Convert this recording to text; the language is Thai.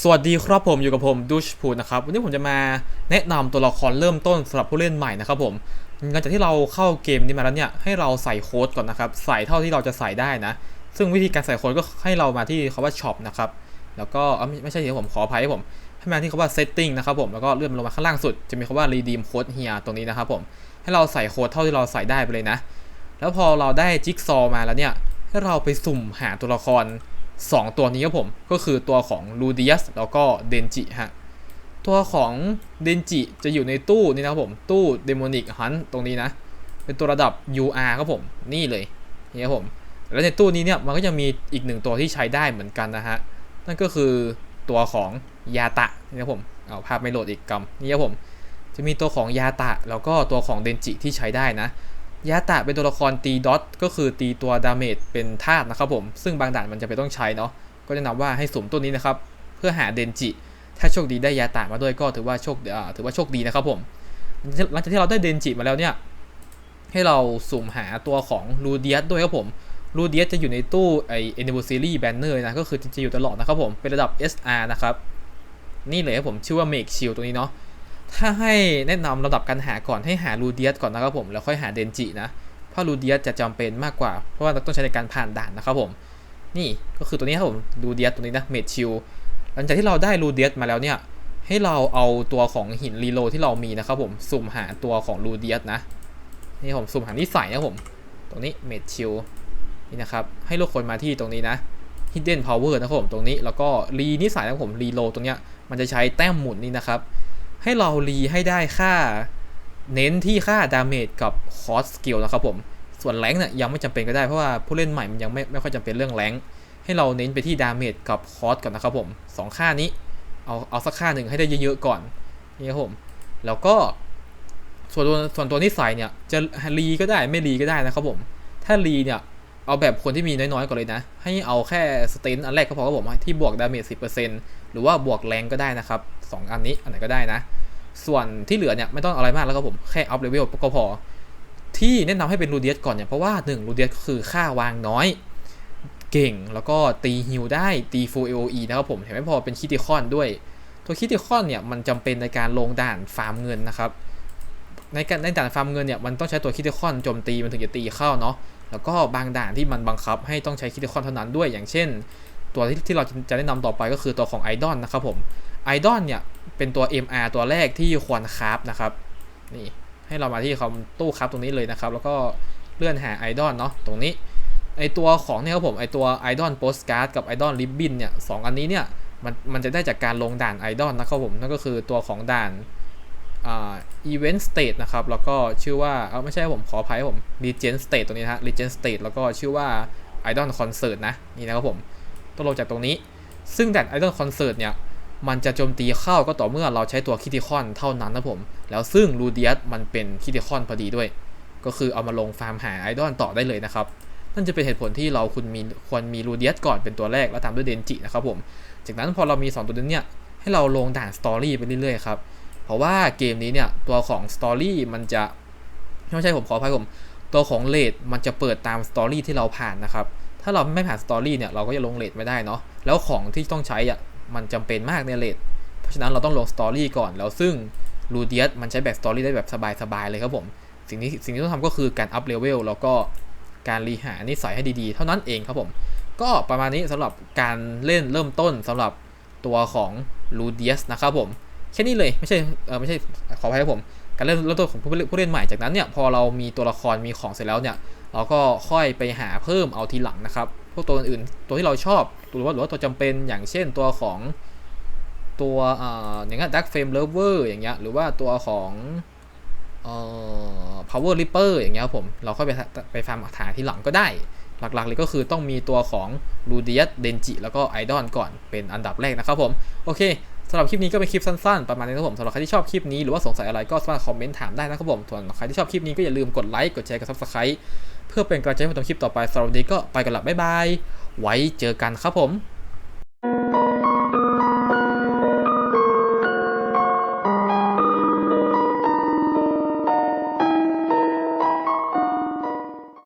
สวัสดีครับผมอยู่กับผมดูชพูดนะครับวันนี้ผมจะมาแนะนำตัวละครเริ่มต้นสำหรับผู้เล่นใหม่นะครับผมหลังจากที่เราเข้าเกมนี้มาแล้วเนี่ยให้เราใส่โค้ดก่อนนะครับใส่เท่าที่เราจะใส่ได้นะ ซึ่งวิธีการใส่โค้ดก็ให้เรามาที่คำว่า shop นะครับแล้วก็ไม่ใช่ที่ผมขออภัยครับผมให้มาที่คำว่า setting นะครับผมแล้วก็เลื่อนลงมาข้างล่างสุดจะมีคำว่า redeem code here ตรงนี้นะครับผมให้เราใส่โค้ดเท่าที่เราใส่ได้ไปเลยนะ แล้วพอเราได้จิ๊กซอว์มาแล้วเนี่ยให้เราไปสุ่มหาตัวละคร 2 ตัวนี้ครับผมก็คือตัวของลูดิอัสแล้วก็เดนจิฮะตัวของเดนจิจะอยู่ในตู้นี่นะครับผมตู้เดโมนิกฮันตรงนี้นะ เป็นตัวระดับ UR ครับผมนี่เลยนี่ครับผมแล้วในตู้นี้เนี่ยมันก็ยังมีอีกหนึ่งตัวที่ใช้ได้เหมือนกันนะฮะนั่นก็คือตัวของยาตะนี่ครับผมเอาภาพไม่โหลดอีกกำนี่ครับผมจะมีตัวของยาตะแล้วก็ตัวของเดนจิที่ใช้ได้นะ ยาตะเป็นตัวละครตีดอทก็คือตีตัวดาเมจเป็นธาตุนะครับผม ซึ่งบางด่านมันจะไปต้องใช้เนาะก็แนะนำว่าให้สุ่มตัวนี้นะครับ เพื่อหาเดนจิ ถ้าโชคดีได้ยาตะมาด้วยก็ถือว่าโชคถือว่าโชคดีนะครับผมหลังจากที่เราได้เดนจิมาแล้วเนี่ย ให้เราสุ่มหาตัวของลูเดียสด้วยครับผมลูเดียสจะอยู่ในตู้ไอเอ n น v ซีรีแบนเนอร์นะก็คือจะอยู่ตลอดนะครับผมเป็นระดับ SR นะครับนี่เลยครับผมชื่อว่า Make Shield ตัวนี้เนาะ ถ้าให้แนะนำระดับการหาก่อนให้หาลูเดียสก่อนนะครับผมแล้วค่อยหาเดนจินะเพราะลูเดียสจะจำเป็นมากกว่า เพราะว่าเราต้องใช้ในการผ่านด่านนะครับผม นี่ก็คือตัวนี้ครับผมลูเดียสตัวนี้นะเมดชิลหลังจากที่เราได้ลูเดียสมาแล้วเนี่ยให้เราเอาตัวของหินรีโลที่เรามีนะครับผมสุ่มหาตัวของลูเดียสนะนี่ผมสุ่มหานิสัยนะผม ตรงนี้เมดชิลนี่นะครับให้ลูกคนมาที่ตรงนี้นะ Hidden Power นะครับผมตรงนี้แล้วก็รีนิสัยนะครับผมรีโลตรงเนี้ยมันจะใช้แต้มหมุนนี่นะครับ ให้เรารีให้ได้ค่า เน้นที่ค่าดาเมจกับคอสสกิลนะครับผม ส่วนแรงเนี่ยยังไม่จำเป็นก็ได้เพราะว่าผู้เล่นใหม่มันยังไม่ไม่ค่อยจำเป็นเรื่องแรงให้เราเน้นไปที่ดาเมจกับคอสก่อนนะครับผมสองค่านี้เอาเอาสักค่าหนึ่งให้ได้เยอะๆก่อนนี่ครับผมแล้วก็ส่วนตัวส่วนตัวนิสัยเนี่ยจะรีก็ได้ไม่รีก็ได้นะครับผม ถ้ารีเนี่ยเอาแบบคนที่มีน้อยๆก่อนเลยนะ ให้เอาแค่สเตนอันแรกก็พอครับผมที่บวกดาเมจ10%หรือว่าบวกแรงก็ได้นะครับ สองอันนี้อันไหนก็ได้นะ ส่วนที่เหลือเนี่ยไม่ต้องอะไรมากแล้วครับผมแค่อัพเลเวลก็พอ ที่แนะนำให้เป็นรูเดียสก่อนเนี่ยเพราะว่า1รูเดียสคือค่าวางน้อย เก่งแล้วก็ตีฮิลได้ตีฟูเอโอนะครับผมแถมไม่พอเป็นคิติคอนด้วย ตัวคิติคอนเนี่ยมันจำเป็นในการลงด่านฟาร์มเงินนะครับในการในด่านฟาร์มเงินเนี่ยมันต้องใช้ตัวคิติคอนโจมตีมันถึงจะตีเข้าเนาะแล้วก็บางด่านที่มันบังคับให้ต้องใช้คิติคอนเท่านั้นด้วย อย่างเช่น ตัวที่ที่เราจะแนะนำต่อไปก็คือตัวของไอดอลนะครับผมไอดอลเนี่ยเป็นตัว MR ตัวแรกที่ควรคราฟนะครับนี่ให้เรามาที่คำตู้คราฟตรงนี้เลยนะครับ แล้วก็เลื่อนหาไอดอลเนาะตรงนี้ไอตัวของเนี่ยครับผมไอตัวไอดอลโปสการ์ดกับไอดอลริบบินเนี่ยสองอันนี้เนี่ยมันมันจะได้จากการลงด่านไอดอลนะครับผมนั่นก็คือตัวของด่านอ่าอีเวนต์สเตทนะครับแล้วก็ชื่อว่าเอาไม่ใช่ผมขออภัยผมรีเจนสเตทตรงนี้นะฮะรีเจนสเตทแล้วก็ชื่อว่าไอดอลคอนเสิร์ตนะนี่นะครับผม ต้องลงจากตรงนี้ ซึ่งแด่านไอดอลคอนเสิร์ตเนี่ยมันจะโจมตีเข้าก็ต่อเมื่อเราใช้ตัวคิติคอนเท่านั้นนะผม แล้วซึ่งลูเดียสมันเป็นคิติคอนพอดีด้วย ก็คือเอามาลงฟาร์มหาไอดอลต่อได้เลยนะครับ นั่นจะเป็นเหตุผลที่เราคุณมีควรมีลูเดียสก่อนเป็นตัวแรกแล้วตามด้วยเดนจินะครับผม จากนั้นพอเรามี 2 ตัวนี้เนี่ยให้เราลงด่านสตอรี่ไปเรื่อยๆครับ เพราะว่าเกมนี้เนี่ยตัวของสตอรี่มันจะไม่ใช่ผมขออภัยผม ตัวของเลดมันจะเปิดตามสตอรี่ที่เราผ่านนะครับ ถ้าเราไม่ผ่านสตอรี่เนี่ยเราก็จะลงเลดไม่ได้เนาะแล้วของที่ต้องใช้อะมันจำเป็นมากในเลดเพราะฉะนั้นเราต้องลงสตอรี่ก่อนแล้วซึ่งลูเดียสมันใช้แบบสตอรี่ได้แบบสบายๆเลยครับผม สิ่งที่สิ่งที่ต้องทำก็คือการอัพเลเวลแล้วก็การรีหานิสัยให้ดีๆ เท่านั้นเองครับผม ก็ประมาณนี้สำหรับการเล่นเริ่มต้นสำหรับตัวของลูเดียสนะครับผมแค่นี้เลยไม่ใช่เออไม่ใช่ขออภัยครับผม การเล่นเริ่มต้นของผู้เล่นผู้เล่นใหม่จากนั้นเนี่ยพอเรามีตัวละครมีของเสร็จแล้วเนี่ยเราก็ค่อยไปหาเพิ่มเอาทีหลังนะครับ พวกตัวอื่นตัวที่เราชอบหรือว่าหรือว่าตัวจำเป็นอย่างเช่นตัวของตัวอ่าอย่างเงี้ยดักเฟรมเลเวอร์อย่างเงี้ยหรือว่าตัวของเอ่อ power ripper อย่างเงี้ยครับผมเราค่อยไปไปฟาร์มหาทีหลังก็ได้ หลักๆเลยก็คือต้องมีตัวของลูเดียสเดนจิแล้วก็ไอดอลก่อนเป็นอันดับแรกนะครับผม โอเค สำหรับคลิปนี้ก็เป็นคลิปสั้นๆ ประมาณนี้ครับผมสำหรับใครที่ชอบคลิปนี้หรือว่าสงสัยอะไรก็สามารถคอมเมนต์ถามได้นะครับผมส่วนใครที่ชอบคลิปนี้ก็อย่าลืมกดไลค์กดแชร์กดซับสไครต์เพื่อเป็นกำลังใจให้ผมทำคลิปต่อไปสำหรับวันนี้ก็ไปกันละบ๊ายบายไว้เจอกันครับผม